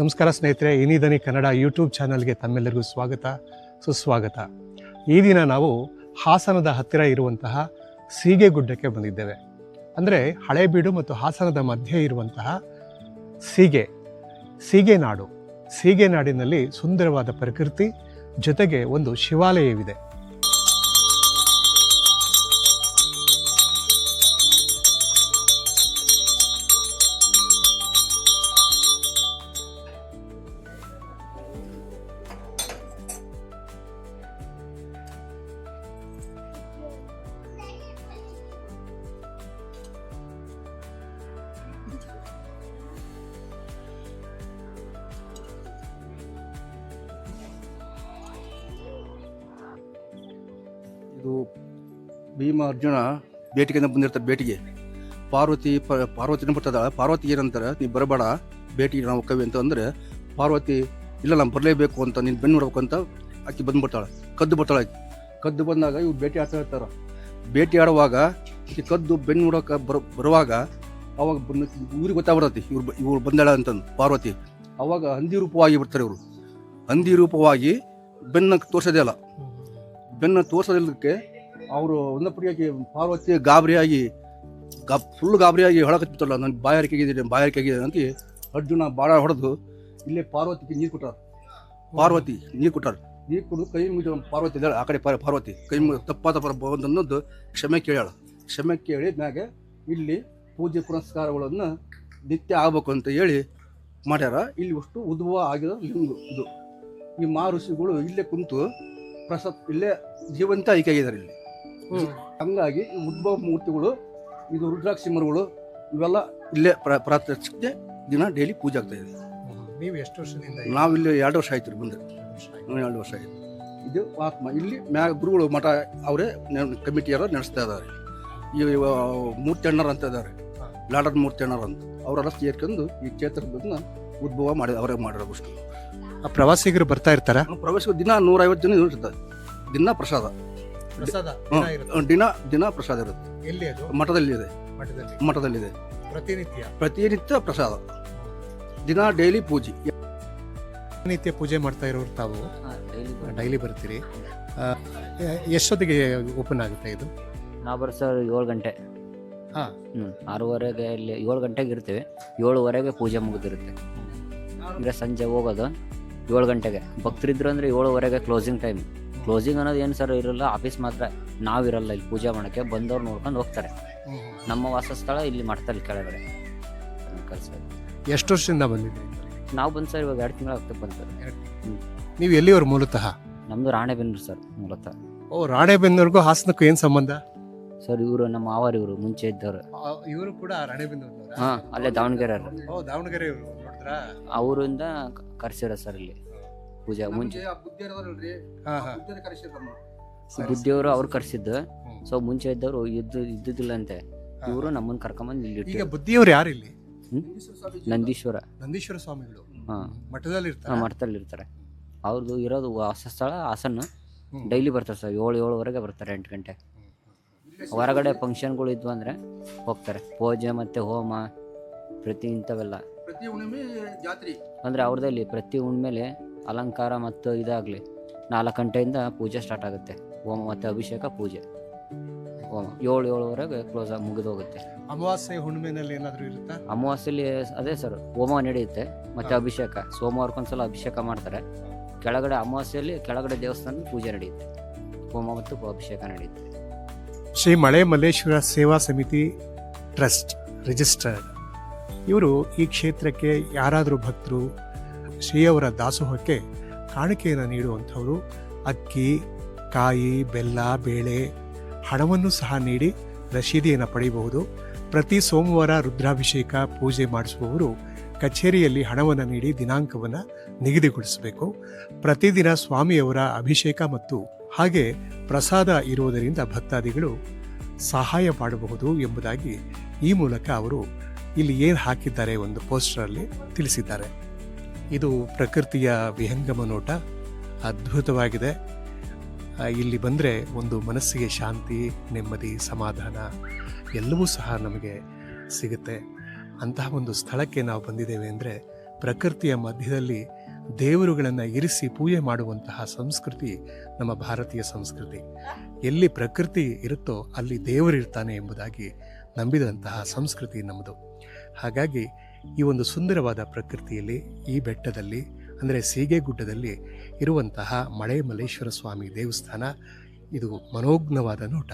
ನಮಸ್ಕಾರ ಸ್ನೇಹಿತರೆ ಇನಿದನಿ ಕನ್ನಡ ಯೂಟ್ಯೂಬ್ ಚಾನಲ್ಗೆ ತಮ್ಮೆಲ್ಲರಿಗೂ ಸ್ವಾಗತ, ಸುಸ್ವಾಗತ. ಈ ದಿನ ನಾವು ಹಾಸನದ ಹತ್ತಿರ ಇರುವಂತಹ ಸೀಗೆ ಗುಡ್ಡಕ್ಕೆ ಬಂದಿದ್ದೇವೆ. ಅಂದರೆ ಹಳೇಬೀಡು ಮತ್ತು ಹಾಸನದ ಮಧ್ಯೆ ಇರುವಂತಹ ಸೀಗೆ ಸೀಗೆನಾಡು ಸೀಗೆನಾಡಿನಲ್ಲಿ ಸೀಗೆ ನಾಡಿನಲ್ಲಿ ಸುಂದರವಾದ ಪ್ರಕೃತಿ, ಜೊತೆಗೆ ಒಂದು ಶಿವಾಲಯವಿದೆ. ಇದು ಭೀಮ ಅರ್ಜುನ ಭೇಟಿಗೆ ಬಂದಿರ್ತಾರೆ ಬೇಟಿಗೆ. ಪಾರ್ವತಿ ಪ- ಪಾರ್ವತಿನ ಬರ್ತದ? ಪಾರ್ವತಿ ಏನಂತಾರೆ? ನೀ ಬರಬೇಡ, ಬೇಟಿಗೆ ನಾವು ಕವಿ ಅಂತ ಅಂದರೆ ಪಾರ್ವತಿ, ಇಲ್ಲ ನಾನು ಬರಲೇಬೇಕು ಅಂತ, ನೀನು ಬೆನ್ನು ನೋಡ್ಬೇಕು ಅಂತ ಆಕೆ ಬಂದುಬಿಡ್ತಾಳೆ, ಕದ್ದು ಬರ್ತಾಳೆ ಆಕೆ. ಕದ್ದು ಬಂದಾಗ ಇವ್ರು ಭೇಟಿ ಆಡ್ತಾ ಇರ್ತಾರೆ. ಭೇಟಿ ಆಡುವಾಗ ಈ ಕದ್ದು ಬೆನ್ನು ನೋಡೋಕೆ ಬರ, ಬರುವಾಗ ಅವಾಗ ಬಂದು ಇವ್ರಿಗೆ ಗೊತ್ತಾಗ್ಬಿಡತ್ತೆ, ಇವ್ರು ಇವ್ರು ಬಂದಾಳ ಅಂತಂದು ಪಾರ್ವತಿ. ಅವಾಗ ಹಂದಿ ರೂಪವಾಗಿ ಬರ್ತಾರೆ ಇವರು. ಹಂದಿ ರೂಪವಾಗಿ ಬೆನ್ನಕ್ಕೆ ತೋರಿಸೋದೇ ಅಲ್ಲ. ಬೆನ್ನ ತೋರ್ಸೋದಿಲ್ಲದಕ್ಕೆ ಅವರು ಒಂದಪ್ಪಡಿಯಾಗಿ ಪಾರ್ವತಿ ಗಾಬರಿಯಾಗಿ ಗಾ ಫುಲ್ ಗಾಬರಿಯಾಗಿ ಹೊಳಕತ್ತಿತ್ತಲ್ಲ ನನ್ನ ಬಾಯಾರಿಕೆ ಆಗಿದೆ ಬಾಯಾರಿಕೆ ಆಗಿದೆ ಅಂತ ಅರ್ಜುನ ಬಾಳ ಹೊಡೆದು ಇಲ್ಲೇ ಪಾರ್ವತಿಗೆ ನೀರು ಕೊಟ್ಟಾರ. ಪಾರ್ವತಿ ನೀರು ಕೊಟ್ಟಾರ. ನೀರು ಕುಡಿದು ಕೈ ಮುಗಿದ ಪಾರ್ವತಿ ಇದ್ದಾಳೆ, ಆ ಕಡೆ ಪಾರ್- ಪಾರ್ವತಿ ಕೈ ತಪ್ಪಾದ ಪರ ಬಂದನ್ನೋದು ಕ್ಷಮೆ ಕೇಳ್ಯಾಳ. ಕ್ಷಮೆ ಕೇಳಿ ಮ್ಯಾಗೆ ಇಲ್ಲಿ ಪೂಜೆ ಪುರಸ್ಕಾರಗಳನ್ನು ನಿತ್ಯ ಆಗಬೇಕು ಅಂತ ಹೇಳಿ ಮಾಡ್ಯಾರ. ಇಲ್ಲಿ ಅಷ್ಟು ಉದ್ಭವ ಆಗಿರೋ ಲಿಂಗು ಇದು. ಈ ಮಹರ್ಷಿಗಳು ಇಲ್ಲೇ ಕುಂತು ಪ್ರಸಾದ್ ಇಲ್ಲೇ ಜೀವಂತ ಆಯ್ಕೆ ಆಗಿದ್ದಾರೆ ಇಲ್ಲಿ ಹಂಗಾಗಿ ಈ ಉದ್ಭವ ಮೂರ್ತಿಗಳು ಇದು ರುದ್ರಾಕ್ಷಿ ಮರಗಳು ಇವೆಲ್ಲ ಇಲ್ಲೇ ಪ್ರ- ದಿನ ಡೈಲಿ ಪೂಜೆ ಆಗ್ತಾ ಇದೆ. ನೀವು ಎಷ್ಟು ವರ್ಷದಿಂದ ನಾವಿಲ್ಲಿ ಎರಡು ವರ್ಷ ಆಯ್ತು ರೀ ಬಂದ್ರೆ ಎರಡು ವರ್ಷ ಆಯ್ತು. ಇದು ಆತ್ಮ. ಇಲ್ಲಿ ಮ್ಯಾಗ ಗುರುಗಳು ಮಠ ಅವರೇ ಕಮಿಟಿಯವರು ನಡೆಸ್ತಾ ಇದ್ದಾರೆ. ಈ ಇವ ಮೂರ್ತಿ ಅಣ್ಣರು ಅಂತ ಇದ್ದಾರೆ. ಲಾಡರ್ ಮೂರ್ತಿ ಅಣ್ಣರು ಅಂತ. ಅವರೆಲ್ಲ ಸೇರ್ಕೊಂಡು ಈ ಕ್ಷೇತ್ರದನ್ನ ಉದ್ಭವ ಮಾಡಿ ಅವರೇ ಮಾಡಿರೋ ಅಷ್ಟು ಆ ಪ್ರವಾಸಿಗರು ಬರ್ತಾ ಇರ್ತಾರೆ? ಪ್ರವೇಶ ದಿನ ನೂರೈವತ್ತು ಜನ ಇರುತ್ತೆ ದಿನ ಪ್ರಸಾದ. ಪ್ರಸಾದ ಹ್ಮ್. ದಿನ ದಿನ ಪ್ರಸಾದ ಇರುತ್ತೆ. ಎಲ್ಲಿ ಅದು? ಮಠದಲ್ಲಿ ಇದೆ. ಮಠದಲ್ಲಿ. ಮಠದಲ್ಲಿದೆ. ಪ್ರತಿನಿತ್ಯ? ಪ್ರತಿನಿತ್ಯ ಪ್ರಸಾದ. ದಿನ ಡೈಲಿ ಪೂಜೆ. ನಿತ್ಯ ಪೂಜೆ ಮಾಡ್ತಾ ಇರೋರು ತಾವು? ಡೈಲಿ ಡೈಲಿ ಬರ್ತೀರಿ. ಆ, ಎ- ಎಷ್ಟೊತ್ತಿಗೆ ಓಪನ್ ಆಗುತ್ತೆ ಇದು? ನಾವು ಬರೋ ಸರ್ ಏಳು ಗಂಟೆ. ಹಾ. ಹ್ಞೂ ಆರೂವರೆಗೆ ಇಲ್ಲಿ ಏಳು ಗಂಟೆಗೆ ಇರ್ತೀವಿ. ಏಳುವರೆಗೆ ಪೂಜೆ ಮುಗಿದಿರುತ್ತೆ. ಅಂದರೆ ಸಂಜೆ ಹೋಗೋದು. ಏಳು ಗಂಟೆಗೆ. ಭಕ್ತರಿದ್ರು ಅಂದರೆ ಏಳುವರೆಗೆ ಕ್ಲೋಸಿಂಗ್ ಟೈಮ್ ಕ್ಲೋಸಿಂಗ್ ಅನ್ನೋದು ಏನು ಸರ್ ಇರಲ್ಲ ಆಫೀಸ್ ಮಾತ್ರ. ನಾವಿರಲ್ಲ ಇಲ್ಲಿ ಪೂಜೆ ಮಾಡೋಕ್ಕೆ ಬಂದವ್ರು ನೋಡ್ಕೊಂಡು ಹೋಗ್ತಾರೆ. ನಮ್ಮ ವಾಸಸ್ಥಳ ಇಲ್ಲಿ ಮಠದಲ್ಲಿ ಕೆಳಗಡೆ. ಕೆಲಸ ಎಷ್ಟು ವರ್ಷದಿಂದ ಬಂದಿದ್ದೀರಿ ನಾವು ಬಂದು ಸರ್ ಇವಾಗ ಎರಡು ತಿಂಗಳು ಆಗ್ತದೆ ಬಂತು ನೀವು ಎಲ್ಲಿಯವರು ಮೂಲತಃ? ನಮ್ಮದು ರಾಣೆಬೆನ್ನೂರು ಸರ್ ಮೂಲತಃ. ಓ ರಾಣೆಬೆನ್ನೂರಿಗೂ ಹಾಸನಕ್ಕೂ ಏನು ಸಂಬಂಧ? ಸರ್ ಇವರು ನಮ್ಮ ಆವಾರ ಇವರು ಮುಂಚೆ ಇದ್ದವರು. ಇವರು ಕೂಡ ರಾಣೆಬೆನ್ನೂರು ಹಾಂ ಅಲ್ಲೇ ದಾವಣಗೆರೆ ಓ ದಾವಣಗೆರೆ ನೋಡಿದ್ರಾ ಅವರಿಂದ ಕರ್ಸಿರ ಸರ್ ಇಲ್ಲಿ ಪೂಜೆ ಮುಂಚೆ. ಬುದ್ಧಿಯವರು ಅವ್ರು ಕರ್ಸಿದ್ದು. ಸೊ ಮುಂಚೆ ಇದ್ದವರು ಇದ್ದು ಇದ್ದಿದ್ದಿಲ್ಲಂತೆ. ಇವರು ನಮ್ಮನ್ನ ಕರ್ಕೊಂಬಂದು ಇಲ್ಲಿ ಈಗ. ಬುದ್ಧಿಯವರು ಯಾರು ಇಲ್ಲಿ? ನಂದೀಶ್ವರ ನಂದೀಶ್ವರ. ಸ್ವಾಮಿಗಳು. ಮಠದಲ್ಲಿ ಇರ್ತಾರೆ? ಮಠದಲ್ಲಿ ಇರ್ತಾರೆ. ಅವ್ರದ್ದು ಇರೋದು ವಾಸಸ್ಥಳ ಹಾಸನ. ಹ್ಮ್. ಡೈಲಿ ಬರ್ತಾರೆ ಸರ್ ಏಳು ಏಳುವರೆಗೆ ಬರ್ತಾರೆ ಎಂಟು ಗಂಟೆ. ಹೊರಗಡೆ ಫಂಕ್ಷನ್ಗಳು ಇದ್ವು ಅಂದರೆ ಹೋಗ್ತಾರೆ. ಪೂಜೆ ಮತ್ತು ಹೋಮ ಪ್ರತಿ ಇಂಥವೆಲ್ಲ. ಪ್ರತಿ ಹುಣ್ಣಿಮೆ ಜಾತ್ರೆ. ಅಂದ್ರೆ ಅವ್ರದಲ್ಲಿ ಪ್ರತಿ ಹುಣ್ಮೇಲೆ ಅಲಂಕಾರ ಮತ್ತು ಇದಾಗಲಿ ನಾಲ್ಕು ಗಂಟೆಯಿಂದ ಪೂಜೆ ಸ್ಟಾರ್ಟ್ ಆಗುತ್ತೆ. ಹೋಮ ಮತ್ತು ಅಭಿಷೇಕ ಪೂಜೆ. ಹೋಮ. ಏಳು ಏಳುವರೆಗೆ ಕ್ಲೋಸ್ ಆಗಿ ಮುಗಿದು ಹೋಗುತ್ತೆ. ಅಮಾವಾಸ್ಯೆ ಹುಣ್ಣಿಮೆನಲ್ಲಿ ಏನಾದರೂ ಇರುತ್ತಾ? ಅಮಾವಾಸ್ಯಲ್ಲಿ ಅದೇ ಸರ್ ಹೋಮ ನಡೆಯುತ್ತೆ ಮತ್ತು. ಅಭಿಷೇಕ. ಸೋಮವಾರಕ್ಕೊಂದ್ಸಲ ಅಭಿಷೇಕ ಮಾಡ್ತಾರೆ. ಕೆಳಗಡೆ ಅಮಾವಾಸ್ಯೆಯಲ್ಲಿ ಕೆಳಗಡೆ ದೇವಸ್ಥಾನ ಪೂಜೆ ನಡೆಯುತ್ತೆ. ಹೋಮ ಮತ್ತು ಅಭಿಷೇಕ ನಡೆಯುತ್ತೆ. ಶ್ರೀ ಮಳೆ ಮಲ್ಲೇಶ್ವರ ಸೇವಾ ಸಮಿತಿ ಟ್ರಸ್ಟ್ ರಿಜಿಸ್ಟರ್ಡ್. ಇವರು ಈ ಕ್ಷೇತ್ರಕ್ಕೆ ಯಾರಾದರೂ ಭಕ್ತರು, ಶ್ರೀಯವರ ದಾಸೋಹಕ್ಕೆ ಕಾಣಿಕೆಯನ್ನು ನೀಡುವಂಥವರು ಅಕ್ಕಿ, ಕಾಯಿ, ಬೆಲ್ಲ, ಬೇಳೆ ಹಣವನ್ನು ಸಹ ನೀಡಿ ರಶೀದಿಯನ್ನು ಪಡೆಯಬಹುದು ಪ್ರತಿ ಸೋಮವಾರ ರುದ್ರಾಭಿಷೇಕ ಪೂಜೆ ಮಾಡಿಸುವವರು ಕಚೇರಿಯಲ್ಲಿ ಹಣವನ್ನು ನೀಡಿ ದಿನಾಂಕವನ್ನು ನಿಗದಿಗೊಳಿಸಬೇಕು. ಪ್ರತಿದಿನ ಸ್ವಾಮಿಯವರ ಅಭಿಷೇಕ ಮತ್ತು ಹಾಗೆ ಪ್ರಸಾದ ಇರುವುದರಿಂದ ಭಕ್ತಾದಿಗಳು ಸಹಾಯ ಮಾಡಬಹುದು ಎಂಬುದಾಗಿ ಈ ಮೂಲಕ ಅವರು ಇಲ್ಲಿ ಏನು ಹಾಕಿದ್ದಾರೆ ಒಂದು ಪೋಸ್ಟರಲ್ಲಿ ತಿಳಿಸಿದ್ದಾರೆ. ಇದು ಪ್ರಕೃತಿಯ ವಿಹಂಗಮ ನೋಟ. ಅದ್ಭುತವಾಗಿದೆ. ಇಲ್ಲಿ ಬಂದರೆ ಒಂದು ಮನಸ್ಸಿಗೆ ಶಾಂತಿ, ನೆಮ್ಮದಿ, ಸಮಾಧಾನ ಎಲ್ಲವೂ ಸಹ ನಮಗೆ ಸಿಗುತ್ತೆ. ಅಂತಹ ಒಂದು ಸ್ಥಳಕ್ಕೆ ನಾವು ಬಂದಿದ್ದೇವೆ ಅಂದರೆ ಪ್ರಕೃತಿಯ ಮಧ್ಯದಲ್ಲಿ ದೇವರುಗಳನ್ನು ಇರಿಸಿ ಪೂಜೆ ಮಾಡುವಂತಹ ಸಂಸ್ಕೃತಿ ನಮ್ಮ ಭಾರತೀಯ ಸಂಸ್ಕೃತಿ. ಎಲ್ಲಿ ಪ್ರಕೃತಿ ಇರುತ್ತೋ ಅಲ್ಲಿ ದೇವರಿರ್ತಾನೆ ಎಂಬುದಾಗಿ ನಂಬಿದಂತಹ ಸಂಸ್ಕೃತಿ ನಮ್ಮದು. ಹಾಗಾಗಿ ಈ ಒಂದು ಸುಂದರವಾದ ಪ್ರಕೃತಿಯಲ್ಲಿ, ಈ ಬೆಟ್ಟದಲ್ಲಿ, ಅಂದರೆ ಸೀಗೆಗುಡ್ಡದಲ್ಲಿ ಇರುವಂತಹ ಮಳೆ ಮಲ್ಲೇಶ್ವರ ಸ್ವಾಮಿ ದೇವಸ್ಥಾನ, ಇದು ಮನೋಜ್ಞವಾದ ನೋಟ.